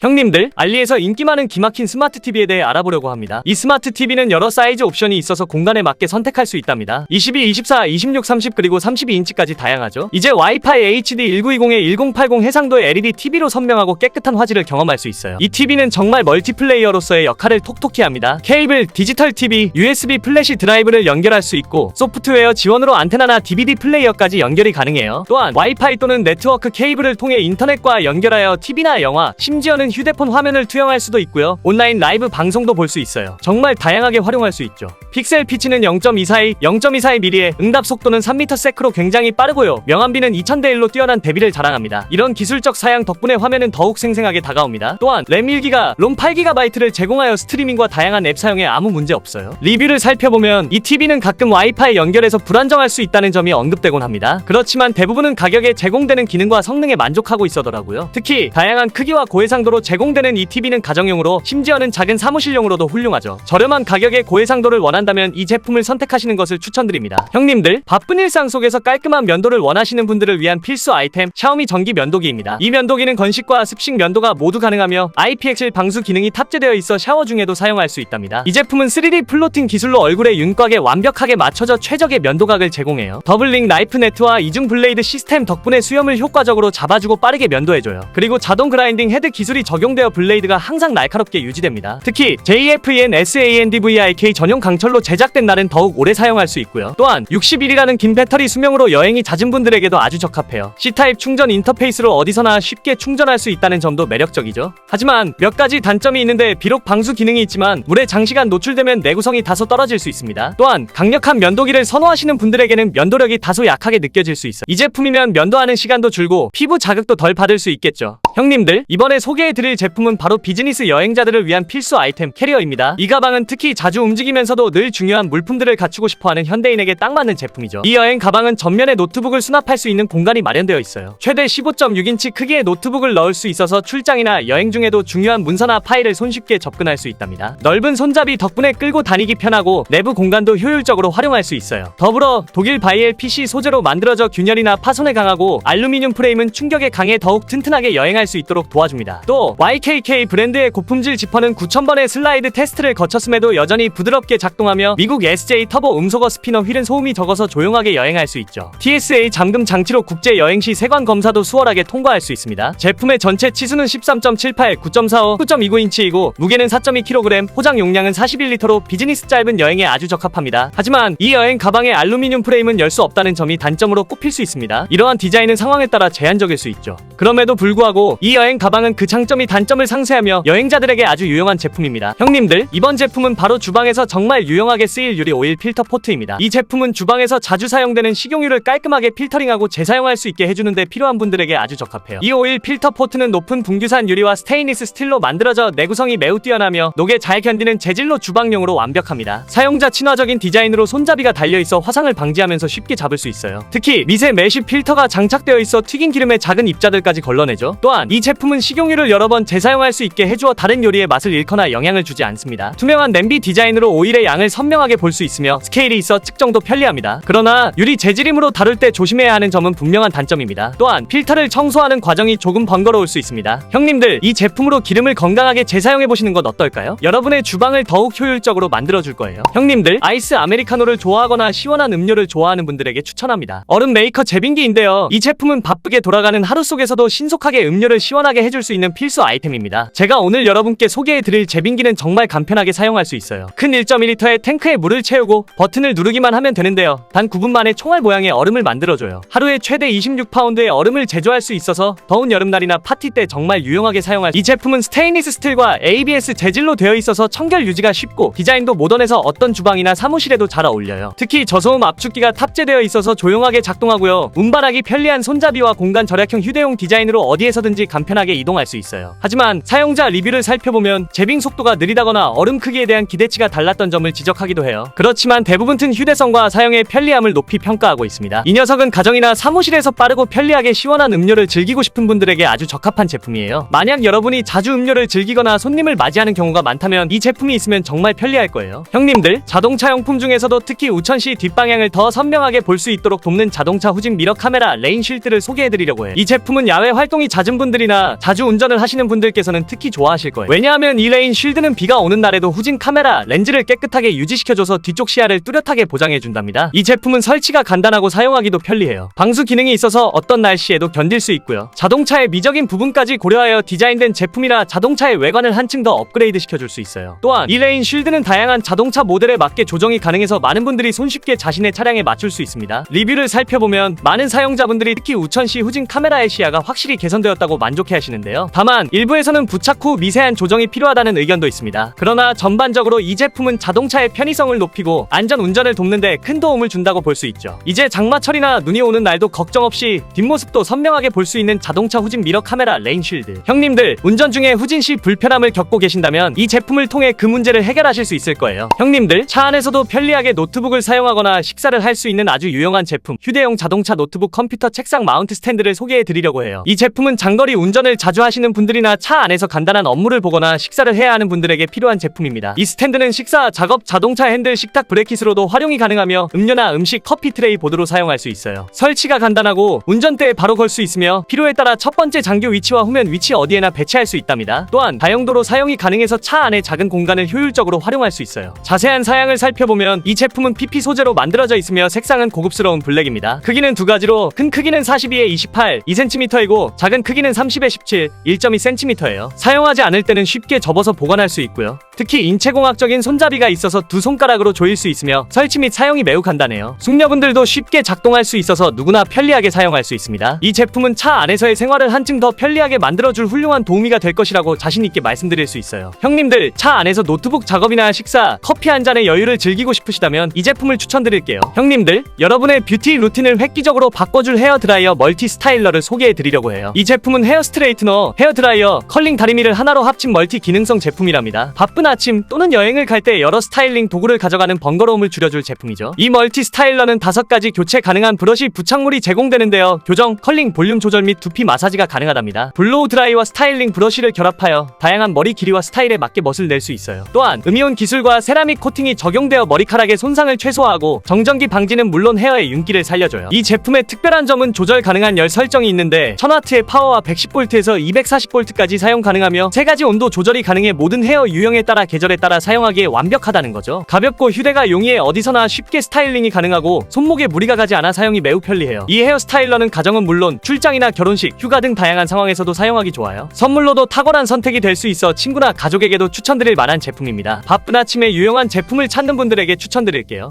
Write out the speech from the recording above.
형님들, 알리에서 인기 많은 기막힌 스마트 TV에 대해 알아보려고 합니다. 이 스마트 TV는 여러 사이즈 옵션이 있어서 공간에 맞게 선택할 수 있답니다. 22, 24, 26, 30 그리고 32인치까지 다양하죠. 이제 와이파이 HD 1920에 1080 해상도의 LED TV로 선명하고 깨끗한 화질을 경험할 수 있어요. 이 TV는 정말 멀티플레이어로서의 역할을 톡톡히 합니다. 케이블, 디지털 TV, USB 플래시 드라이브를 연결할 수 있고 소프트웨어 지원으로 안테나나 DVD 플레이어까지 연결이 가능해요. 또한 와이파이 또는 네트워크 케이블을 통해 인터넷과 연결하여 TV나 영화, 심지어는 휴대폰 화면을 투영할 수도 있고요. 온라인 라이브 방송도 볼 수 있어요. 정말 다양하게 활용할 수 있죠. 픽셀 피치는 0.242, 0.242mm에 응답 속도는 3m/s로 굉장히 빠르고요. 명암비는 2000대 1로 뛰어난 대비를 자랑합니다. 이런 기술적 사양 덕분에 화면은 더욱 생생하게 다가옵니다. 또한 램 1기가, 롬 8GB를 제공하여 스트리밍과 다양한 앱 사용에 아무 문제 없어요. 리뷰를 살펴보면 이 TV는 가끔 와이파이 연결해서 불안정할 수 있다는 점이 언급되곤 합니다. 그렇지만 대부분은 가격에 제공되는 기능과 성능에 만족하고 있어더라고요. 특히 다양한 크기와 고해상도로 제공되는 이 TV는 가정용으로 심지어는 작은 사무실용으로도 훌륭하죠. 저렴한 가격에 고해상도를 원한다면 이 제품을 선택하시는 것을 추천드립니다. 형님들, 바쁜 일상 속에서 깔끔한 면도를 원하시는 분들을 위한 필수 아이템 샤오미 전기 면도기입니다. 이 면도기는 건식과 습식 면도가 모두 가능하며 IPX 방수 기능이 탑재되어 있어 샤워 중에도 사용할 수 있답니다. 이 제품은 3D 플로팅 기술로 얼굴의 윤곽에 완벽하게 맞춰져 최적의 면도각을 제공해요. 더블링 나이프 네트와 이중 블레이드 시스템 덕분에 수염을 효과적으로 잡아주고 빠르게 면도해줘요. 그리고 자동 그라인딩 헤드 기술이 적용되어 블레이드가 항상 날카롭게 유지됩니다. 특히 JFEN SANDVIK 전용 강철로 제작된 날은 더욱 오래 사용할 수 있고요. 또한 60일이라는 긴 배터리 수명으로 여행이 잦은 분들에게도 아주 적합해요. C타입 충전 인터페이스로 어디서나 쉽게 충전할 수 있다는 점도 매력적이죠. 하지만 몇 가지 단점이 있는데 비록 방수 기능이 있지만 물에 장시간 노출되면 내구성이 다소 떨어질 수 있습니다. 또한 강력한 면도기를 선호하시는 분들에게는 면도력이 다소 약하게 느껴질 수 있어. 이 제품이면 면도하는 시간도 줄고 피부 자극도 덜 받을 수 있겠죠. 형님들, 이번에 소개해 드릴 제품은 바로 비즈니스 여행자들을 위한 필수 아이템 캐리어입니다. 이 가방은 특히 자주 움직이면서도 늘 중요한 물품들을 갖추고 싶어하는 현대인에게 딱 맞는 제품이죠. 이 여행 가방은 전면에 노트북을 수납할 수 있는 공간이 마련되어 있어요. 최대 15.6인치 크기의 노트북을 넣을 수 있어서 출장이나 여행 중에도 중요한 문서나 파일을 손쉽게 접근할 수 있답니다. 넓은 손잡이 덕분에 끌고 다니기 편하고 내부 공간도 효율적으로 활용할 수 있어요. 더불어 독일 바이엘 PC 소재로 만들어져 균열이나 파손에 강하고 알루미늄 프레임은 충격에 강해 더욱 튼튼하게 여행할 수 있도록 도와줍니다. 또 YKK 브랜드의 고품질 지퍼는 9,000번의 슬라이드 테스트를 거쳤음에도 여전히 부드럽게 작동하며 미국 SJ 터보 음소거 스피너 휠은 소음이 적어서 조용하게 여행할 수 있죠. TSA 잠금 장치로 국제 여행 시 세관 검사도 수월하게 통과할 수 있습니다. 제품의 전체 치수는 13.78, 9.45, 9.29인치이고 무게는 4.2kg, 포장 용량은 41리터로 비즈니스 짧은 여행에 아주 적합합니다. 하지만 이 여행 가방의 알루미늄 프레임은 열 수 없다는 점이 단점으로 꼽힐 수 있습니다. 이러한 디자인은 상황에 따라 제한적일 수 있죠. 그럼에도 불구하고 이 여행 가방은 그 장점 이 단점을 상쇄하며 여행자들에게 아주 유용한 제품입니다. 형님들, 이번 제품은 바로 주방에서 정말 유용하게 쓰일 유리 오일 필터 포트입니다. 이 제품은 주방에서 자주 사용되는 식용유를 깔끔하게 필터링하고 재사용할 수 있게 해주는데 필요한 분들에게 아주 적합해요. 이 오일 필터 포트는 높은 분규산 유리와 스테인리스 스틸로 만들어져 내구성이 매우 뛰어나며 녹에 잘 견디는 재질로 주방용으로 완벽합니다. 사용자 친화적인 디자인으로 손잡이가 달려있어 화상을 방지하면서 쉽게 잡을 수 있어요. 특히 미세 메쉬 필터가 장착되어 있어 튀긴 기름의 작은 입자들까지 걸러내죠. 또한 이 제품은 식용유를 여러 번 재사용할 수 있게 해주어 다른 요리의 맛을 잃거나 영향을 주지 않습니다. 투명한 냄비 디자인으로 오일의 양을 선명하게 볼 수 있으며 스케일이 있어 측정도 편리합니다. 그러나 유리 재질이므로 다룰 때 조심해야 하는 점은 분명한 단점입니다. 또한 필터를 청소하는 과정이 조금 번거로울 수 있습니다. 형님들, 이 제품으로 기름을 건강하게 재사용해 보시는 건 어떨까요? 여러분의 주방을 더욱 효율적으로 만들어 줄 거예요. 형님들, 아이스 아메리카노를 좋아하거나 시원한 음료를 좋아하는 분들에게 추천합니다. 얼음 메이커 제빙기인데요. 이 제품은 바쁘게 돌아가는 하루 속에서도 신속하게 음료를 시원하게 해줄 수 있는 필수 아이템입니다. 제가 오늘 여러분께 소개해 드릴 제빙기는 정말 간편하게 사용할 수 있어요. 큰 1.2리터의 탱크에 물을 채우고 버튼을 누르기만 하면 되는데요. 단 9분 만에 총알 모양의 얼음을 만들어줘요. 하루에 최대 26파운드의 얼음을 제조할 수 있어서 더운 여름날이나 파티 때 정말 유용하게 사용할 이 제품은 스테인리스 스틸과 ABS 재질로 되어 있어서 청결 유지가 쉽고 디자인도 모던해서 어떤 주방이나 사무실에도 잘 어울려요. 특히 저소음 압축기가 탑재되어 있어서 조용하게 작동하고요. 운반하기 편리한 손잡이와 공간 절약형 휴대용 디자인으로 어디에서든지 간편하게 이동할 수 있어요. 하지만 사용자 리뷰를 살펴보면 제빙 속도가 느리다거나 얼음 크기에 대한 기대치가 달랐던 점을 지적하기도 해요. 그렇지만 대부분 튼 휴대성과 사용의 편리함을 높이 평가하고 있습니다. 이 녀석은 가정이나 사무실에서 빠르고 편리하게 시원한 음료를 즐기고 싶은 분들에게 아주 적합한 제품이에요. 만약 여러분이 자주 음료를 즐기거나 손님을 맞이하는 경우가 많다면 이 제품이 있으면 정말 편리할 거예요. 형님들, 자동차 용품 중에서도 특히 우천시 뒷방향을 더 선명하게 볼 수 있도록 돕는 자동차 후진 미러 카메라 레인 쉴드를 소개해드리려고 해요. 이 제품은 야외 활동이 잦은 분들이나 자주 운전을 하시 하시는 분들께서는 특히 좋아하실 거예요. 왜냐하면 이 레인 쉴드는 비가 오는 날에도 후진 카메라 렌즈를 깨끗하게 유지시켜줘서 뒤쪽 시야를 뚜렷하게 보장해준답니다. 이 제품은 설치가 간단하고 사용하기도 편리해요. 방수 기능이 있어서 어떤 날씨에도 견딜 수 있고요. 자동차의 미적인 부분까지 고려하여 디자인된 제품이라 자동차의 외관을 한층 더 업그레이드 시켜줄 수 있어요. 또한 이 레인 쉴드는 다양한 자동차 모델에 맞게 조정이 가능해서 많은 분들이 손쉽게 자신의 차량에 맞출 수 있습니다. 리뷰를 살펴보면 많은 사용자분들이 특히 우천시 후진 카메라의 시야가 확실히 개선되었다고 만족해 하시는데요. 다만 일부에서는 부착 후 미세한 조정이 필요하다는 의견도 있습니다. 그러나 전반적으로 이 제품은 자동차의 편의성을 높이고 안전 운전을 돕는데 큰 도움을 준다고 볼 수 있죠. 이제 장마철이나 눈이 오는 날도 걱정 없이 뒷모습도 선명하게 볼 수 있는 자동차 후진 미러 카메라 레인 쉴드. 형님들 운전 중에 후진 시 불편함을 겪고 계신다면 이 제품을 통해 그 문제를 해결하실 수 있을 거예요. 형님들 차 안에서도 편리하게 노트북을 사용하거나 식사를 할 수 있는 아주 유용한 제품 휴대용 자동차 노트북 컴퓨터 책상 마운트 스탠드를 소개해 드리려고 해요. 이 제품은 장거리 운전을 자주 하시는 분들 이나 차 안에서 간단한 업무를 보거나 식사를 해야 하는 분들에게 필요한 제품입니다. 이 스탠드는 식사, 작업, 자동차 핸들, 식탁 브레킷으로도 활용이 가능하며 음료나 음식, 커피 트레이 보드로 사용할 수 있어요. 설치가 간단하고 운전대에 바로 걸 수 있으며 필요에 따라 첫 번째 장교 위치와 후면 위치 어디에나 배치할 수 있답니다. 또한 다용도로 사용이 가능해서 차 안의 작은 공간을 효율적으로 활용할 수 있어요. 자세한 사양을 살펴보면 이 제품은 PP 소재로 만들어져 있으며 색상은 고급스러운 블랙입니다. 크기는 두 가지로 큰 크기는 42에 28, 2cm이고 작은 크기는 30에 17, 1.2cm예요. 사용하지 않을 때는 쉽게 접어서 보관할 수 있고요. 특히 인체공학적인 손잡이가 있어서 두 손가락으로 조일 수 있으며 설치 및 사용이 매우 간단해요. 숙녀분들도 쉽게 작동할 수 있어서 누구나 편리하게 사용할 수 있습니다. 이 제품은 차 안에서의 생활을 한층 더 편리하게 만들어줄 훌륭한 도우미가 될 것이라고 자신있게 말씀드릴 수 있어요. 형님들, 차 안에서 노트북 작업이나 식사, 커피 한 잔의 여유를 즐기고 싶으시다면 이 제품을 추천드릴게요. 형님들, 여러분의 뷰티 루틴을 획기적으로 바꿔줄 헤어 드라이어 멀티 스타일러를 소개해 드리려고 해요. 이 제품은 헤어 스트레이트너, 헤어 드라이어, 컬링 다리미를 하나로 합친 멀티 기능성 제품이랍니다. 바쁜 아침 또는 여행을 갈 때 여러 스타일링 도구를 가져가는 번거로움을 줄여줄 제품이죠. 이 멀티 스타일러는 다섯 가지 교체 가능한 브러쉬 부착물이 제공되는데요. 교정, 컬링, 볼륨 조절 및 두피 마사지가 가능하답니다. 블로우 드라이와 스타일링 브러쉬를 결합하여 다양한 머리 길이와 스타일에 맞게 멋을 낼 수 있어요. 또한 음이온 기술과 세라믹 코팅이 적용되어 머리카락의 손상을 최소화하고 정전기 방지는 물론 헤어의 윤기를 살려줘요. 이 제품의 특별한 점은 조절 가능한 열 설정이 있는데 1000W의 파워와 110V에서 240V 까지 사용 가능하며 세 가지 온도 조절이 가능해 모든 헤어 유형에 따라 계절에 따라 사용하기에 완벽하다는 거죠. 가볍고 휴대가 용이해 어디서나 쉽게 스타일링이 가능하고 손목에 무리가 가지 않아 사용이 매우 편리해요. 이 헤어 스타일러는 가정은 물론 출장이나 결혼식, 휴가 등 다양한 상황에서도 사용하기 좋아요. 선물로도 탁월한 선택이 될 수 있어 친구나 가족에게도 추천드릴 만한 제품입니다. 바쁜 아침에 유용한 제품을 찾는 분들에게 추천드릴게요.